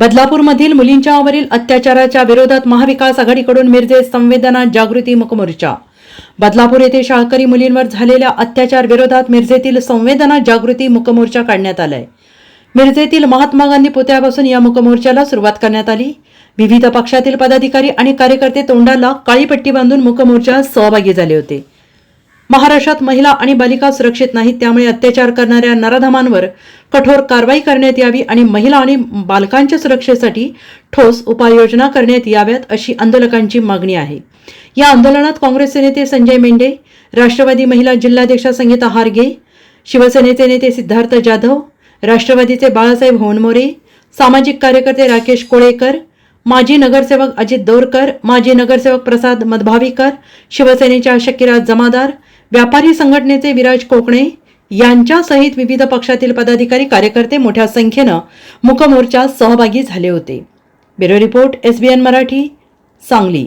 बदलापूरमधील मुलींच्यावरील अत्याचाराच्या विरोधात महाविकास आघाडीकडून मिरजे संवेदना जागृती मुकमोर्चा बदलापूर येथे शाळकरी मुलींवर झालेल्या अत्याचार विरोधात मिरजेतील संवेदना जागृती मुकमोर्चा काढण्यात आलाय. मिरजेतील महात्मा गांधी पुतळ्यापासून या मुकमोर्चाला सुरुवात करण्यात आली. विविध पक्षातील पदाधिकारी आणि कार्यकर्ते तोंडाला काळी पट्टी बांधून मुकमोर्चात सहभागी झाले होते. महाराष्ट्रात महिला आणि बालिका सुरक्षित नाहीत त्यामुळे अत्याचार करणाऱ्या नराधमांवर कठोर कारवाई करण्यात यावी आणि महिला आणि बालकांच्या सुरक्षेसाठी ठोस उपाययोजना करण्यात याव्यात अशी आंदोलकांची मागणी आहे. या आंदोलनात काँग्रेसचे नेते संजय मेंढे राष्ट्रवादी महिला जिल्हाध्यक्षा संगीता हारगे शिवसेनेचे नेते सिद्धार्थ जाधव राष्ट्रवादीचे बाळासाहेब होनमोरे सामाजिक कार्यकर्ते राकेश कोळेकर माजी नगरसेवक अजित दोरकर माजी नगरसेवक प्रसाद मधभावीकर शिवसेनेच्या शकिरा जमादार व्यापारी संघटनेचे विराज कोकणे यांच्यासहित विविध पक्षातील पदाधिकारी कार्यकर्ते मोठ्या संख्येनं मुकमोर्चात सहभागी झाले होते. Bureau report SBN Marathi Sangli.